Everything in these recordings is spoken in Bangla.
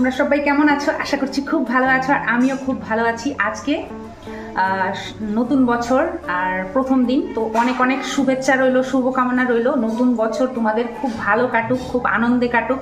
তোমরা সবাই কেমন আছো? আশা করছি খুব ভালো আছো আর আমিও খুব ভালো আছি। আজকে নতুন বছর আর প্রথম দিন, তো অনেক অনেক শুভেচ্ছা রইল, শুভকামনা রইল। নতুন বছর তোমাদের খুব ভালো কাটুক, খুব আনন্দে কাটুক।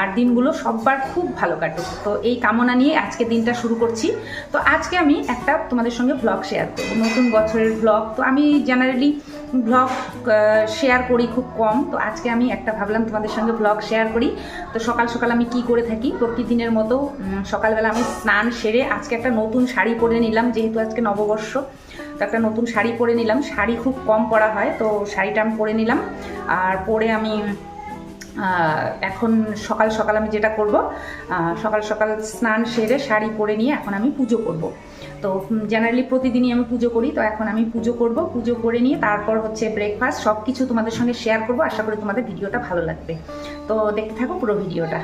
আর দিনগুলো সববার খুব ভালো কাটুক। তো এই কামনা নিয়ে আজকে দিনটা শুরু করছি। তো আজকে আমি একটা তোমাদের সঙ্গে ব্লগ শেয়ার করব, নতুন বছরের ব্লগ তো আমি জেনারেলি ব্লগ শেয়ার করি খুব কম। তো আজকে আমি একটা ভাবলাম তোমাদের সঙ্গে ব্লগ শেয়ার করি। তো সকাল সকাল আমি কি করে থাকি, প্রতিদিনের মতো সকালবেলা আমি স্নান সেরে আজকে একটা নতুন শাড়ি পরে নিলাম, যেহেতু আজকে নববর্ষ। তো একটা নতুন শাড়ি পরে নিলাম, শাড়ি খুব কম পরা হয়, তো শাড়িটা আমি পরে নিলাম। আর পরে আমি এখন সকাল সকাল আমি যেটা করব সকাল সকাল স্নান সেরে শাড়ি পরে নিয়ে এখন আমি পুজো করব। তো জেনারেলি প্রতিদিনই আমি পুজো করি, তো এখন আমি পুজো করব, পুজো করে নিয়ে তারপর হচ্ছে ব্রেকফাস্ট সব কিছু তোমাদের সঙ্গে শেয়ার করব, আশা করি তোমাদের ভিডিওটা ভালো লাগবে। তো দেখতে থাকো পুরো ভিডিওটা।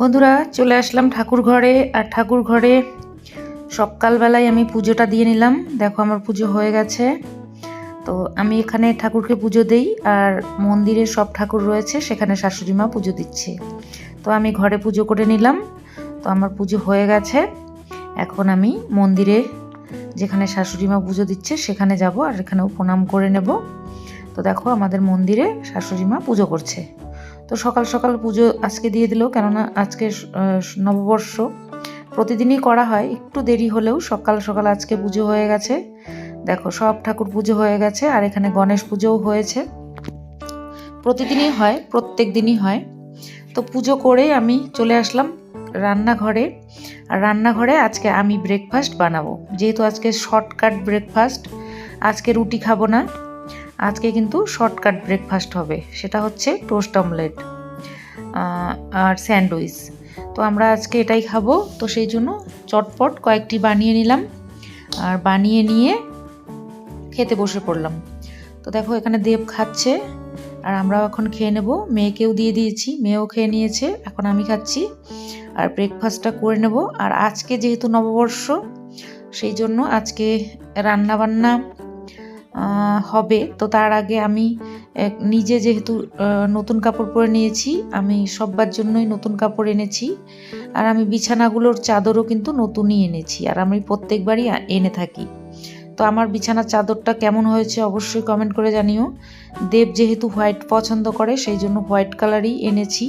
বন্ধুরা, চলে আসলাম ঠাকুর ঘরে আর ঠাকুর ঘরে সকালবেলায় আমি পুজোটা দিয়ে নিলাম। দেখো আমার পুজো হয়ে গেছে। তো আমি এখানে ঠাকুরকে পুজো দেই আর মন্দিরে সব ঠাকুর রয়েছে, সেখানে শাশুড়ি মা পুজো দিচ্ছে। তো আমি ঘরে পুজো করে নিলাম। তো আমার পুজো হয়ে গেছে। এখন আমি মন্দিরে যেখানে শাশুড়ি মা পুজো দিচ্ছে, সেখানে যাব আর এখানেও প্রণাম করে নেব। তো দেখো আমাদের মন্দিরে শাশুড়ি মা পুজো করছে। তো সকাল সকাল পুজো আজকে দিয়ে দিল, কেননা আজকে নববর্ষ। প্রতিদিনই করা হয়। একটু দেরি হলেও সকাল সকাল আজকে পুজো হয়ে গেছে। দেখো, সব ঠাকুর পুজো হয়ে গেছে আর এখানে গণেশ পুজোও হয়েছে। প্রতিদিনই হয়, প্রত্যেক দিনই হয়। তো পুজো করে আমি চলে আসলাম রান্নাঘরে। আর রান্নাঘরে আজকে আমি ব্রেকফাস্ট বানাবো। যেহেতু আজকে শর্টকাট ব্রেকফাস্ট আজকে রুটি খাব না। আজকে কিন্তু শর্টকাট ব্রেকফাস্ট হবে। সেটা হচ্ছে টোস্ট অমলেট আর স্যান্ডউইচ তো আমরা আজকে এটাই খাব। তো সেই জন্য চটপট কয়েকটি বানিয়ে নিলাম। আর বানিয়ে নিয়ে খেতে বসে পড়লাম। তো দেখো এখানে দেব খাচ্ছে। আর আমরাও এখন খেয়ে নেব। মেয়েকেও দিয়ে দিয়েছি। মেয়েও খেয়ে নিয়েছে। এখন আমি খাচ্ছি। আর ব্রেকফাস্টটা করে নেব। আর আজকে যেহেতু নববর্ষ, সেই জন্য আজকে রান্না বান্না হবে। তো তার আগে আমি নিজে যেহেতু নতুন কাপড় পরে নিয়েছি, আমি সব্বার জন্যই নতুন কাপড় এনেছি। আর আমি বিছানাগুলোর চাদরও কিন্তু নতুনই এনেছি, আর আমি প্রত্যেকবারই এনে থাকি। তো আমার বিছানার চাদরটা কেমন হয়েছে অবশ্যই কমেন্ট করে জানিও। দেব যেহেতু হোয়াইট পছন্দ করে, সেই জন্য হোয়াইট কালারই এনেছি।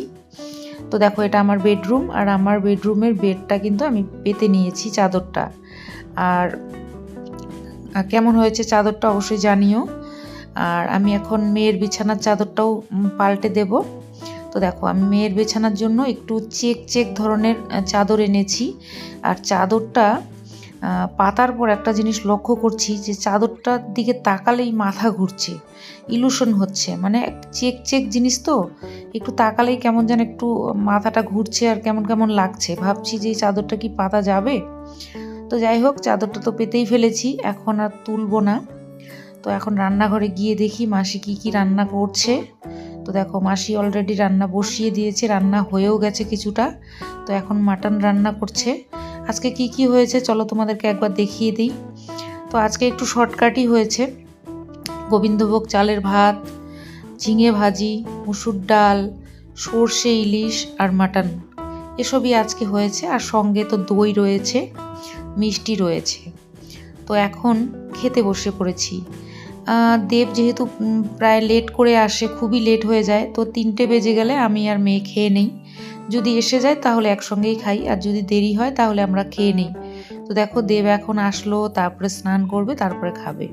তো দেখো, এটা আমার বেডরুম, আর আমার বেডরুমের বেডটা কিন্তু আমি পেতে নিয়েছি চাদরটা। আর কেমন হয়েছে চাদরটা অবশ্যই জানিও। আর আমি এখন মেয়ের বিছানার চাদরটাও পাল্টে দেব। তো দেখো, আমি মেয়ের বিছানার জন্য একটু চেক চেক ধরনের চাদর এনেছি। আর চাদরটা পাতার পর একটা জিনিস লক্ষ্য করছি যে চাদরটার দিকে তাকালেই মাথা ঘুরছে, ইলুশন হচ্ছে। মানে চেক চেক জিনিস তো, একটু তাকালেই কেমন যেন একটু মাথাটা ঘুরছে আর কেমন কেমন লাগছে। ভাবছি যে এই চাদরটা কি পাতা যাবে? তো যাই হোক, চাদরটা তো পেতেই ফেলেছি, এখন আর তুলবো না। তো এখন রান্নাঘরে গিয়ে দেখি মাসি কি কি রান্না করছে। তো দেখো, মাসি অলরেডি রান্না বসিয়ে দিয়েছে, রান্না হয়েও গেছে কিছুটা। তো এখন মাটন রান্না করছে। আজকে কি কি হয়েছে চলো তোমাদেরকে একবার দেখিয়ে দিই। তো আজকে একটু শর্টকাটই হয়েছে। গোবিন্দভোগ চালের ভাত, ঝিঙে ভাজি, মুসুর ডাল, সর্ষে ইলিশ আর মাটন। এসবই আজকে হয়েছে, আর সঙ্গে তো দই রয়েছে। মিষ্টি রয়েছে। তো এখন খেতে বসে পড়েছি। দেব যেহেতু প্রায় লেট করে আসে, খুবই লেট হয়ে যায়, তো তিনটে বেজে গেলে আমি আর মেয়ে খেয়ে নেই। যদি এসে যায় তাহলে একসঙ্গেই খাই, আর যদি দেরি হয় তাহলে আমরা খেয়ে নিই। তো দেখো দেব এখন আসলো, তারপরে স্নান করবে, তারপরে খাবে।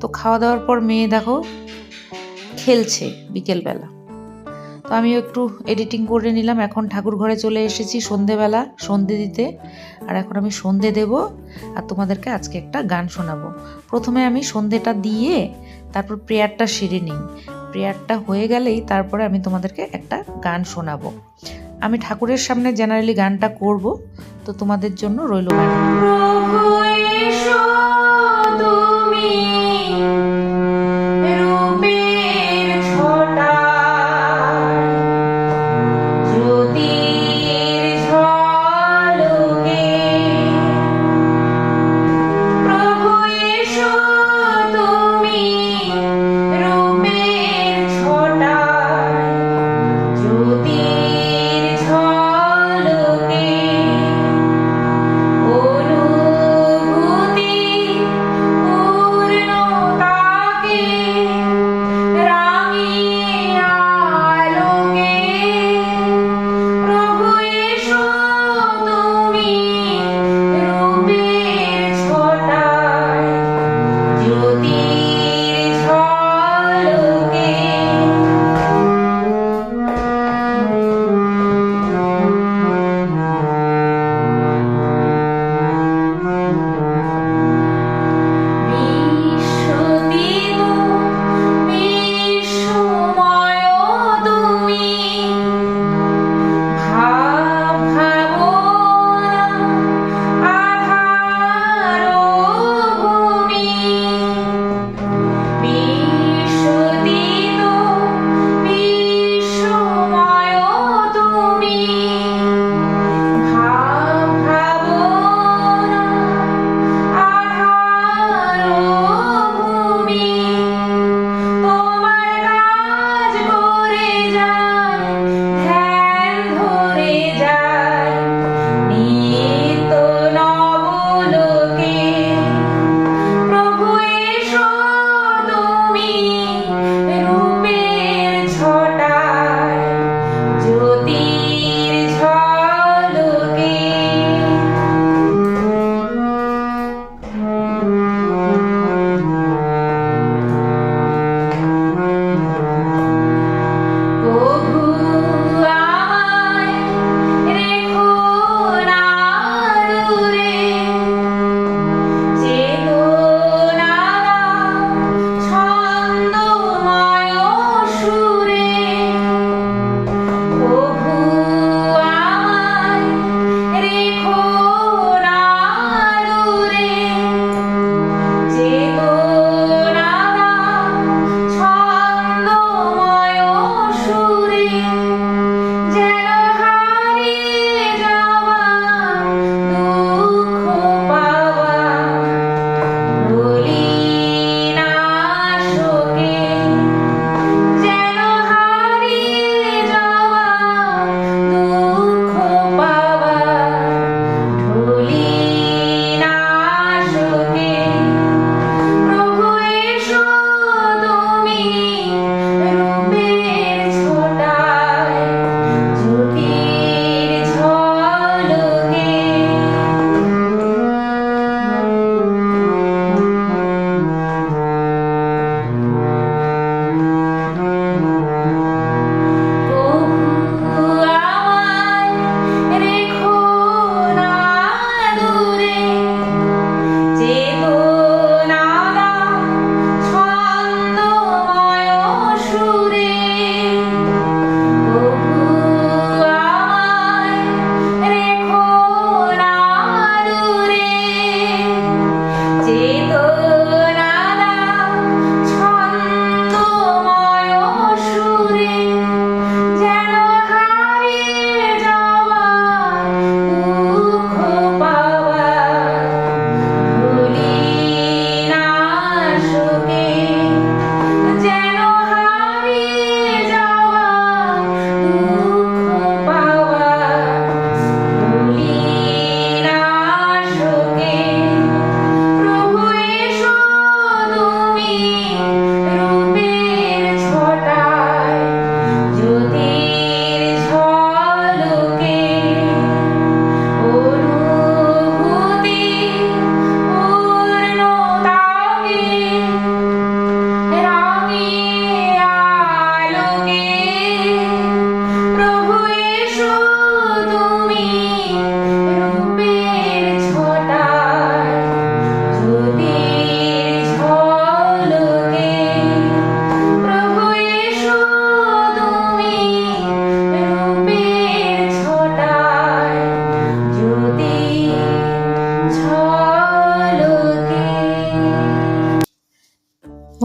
তো খাওয়া দাওয়ার পর মেয়ে দেখো খেলছে বিকেলবেলা। তো আমিও একটু এডিটিং করে নিলাম। এখন ঠাকুর ঘরে চলে এসেছি সন্ধেবেলা, সন্ধে দিতে। আর এখন আমি সন্ধে দেব আর তোমাদেরকে আজকে একটা গান শোনাবো। প্রথমে আমি সন্ধেটা দিয়ে তারপর প্রেয়ারটা সেরে নিই। প্রেয়ারটা হয়ে গেলেই তারপরে আমি তোমাদেরকে একটা গান শোনাবো। আমি ঠাকুরের সামনে জেনারেলি গানটা করব, তো তোমাদের জন্য রইল গান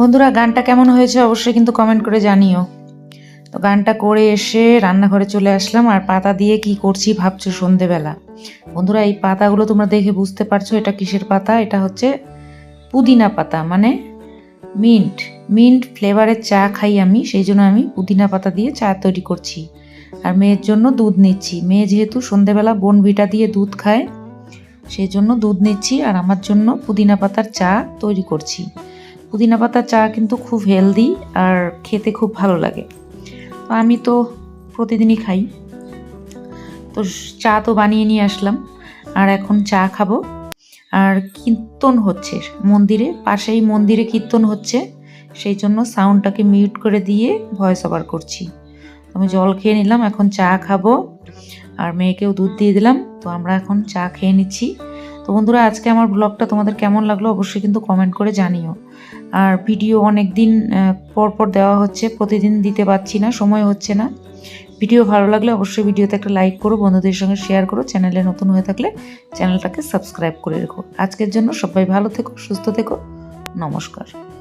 বন্ধুরা, গানটা কেমন হয়েছে অবশ্যই কিন্তু কমেন্ট করে জানিও। তো গানটা করে এসে রান্নাঘরে চলে আসলাম আর পাতা দিয়ে কি করছি ভাবছ সন্ধেবেলা। বন্ধুরা, এই পাতাগুলো তোমরা দেখে বুঝতে পারছ এটা কিসের পাতা? এটা হচ্ছে পুদিনা পাতা মানে মিন্ট মিন্ট ফ্লেভারের চা খাই আমি, সেই জন্য আমি পুদিনা পাতা দিয়ে চা তৈরি করছি। আর মেয়ের জন্য দুধ নিচ্ছি। মেয়ে যেহেতু সন্ধেবেলা বনভিটা দিয়ে দুধ খায়, সেই জন্য দুধ নিচ্ছি আর আমার জন্য পুদিনা পাতার চা তৈরি করছি। পুদিনা পাতার চা কিন্তু খুব হেলদি আর খেতে খুব ভালো লাগে। তো আমি তো প্রতিদিনই খাই। তো চা তো বানিয়ে নিয়ে আসলাম। আর এখন চা খাব। আর কীর্তন হচ্ছে মন্দিরে, পাশেই মন্দিরে কীর্তন হচ্ছে। সেই জন্য সাউন্ডটাকে মিউট করে দিয়ে ভয়েস ওভার করছি। আমি জল খেয়ে নিলাম, এখন চা খাব। আর মেয়েকেও দুধ দিয়ে দিলাম। তো আমরা এখন চা খেয়ে নিচ্ছি। তো বন্ধুরা, আজকে আমার ব্লগটা তোমাদের কেমন লাগল অবশ্যই কিন্তু কমেন্ট করে জানিও। আর ভিডিও অনেক দিন পরপর পর পর দেওয়া হচ্ছে, প্রতিদিন দিতে পারছি না, সময় হচ্ছে না। ভিডিও ভালো লাগলে অবশ্যই ভিডিওতে একটা লাইক করো, বন্ধুদের সঙ্গে শেয়ার করো, চ্যানেলে নতুন হয়ে থাকলে চ্যানেলটাকে সাবস্ক্রাইব করে রেখো। আজকের জন্য সবাই ভালো থেকো, সুস্থ থেকো, নমস্কার।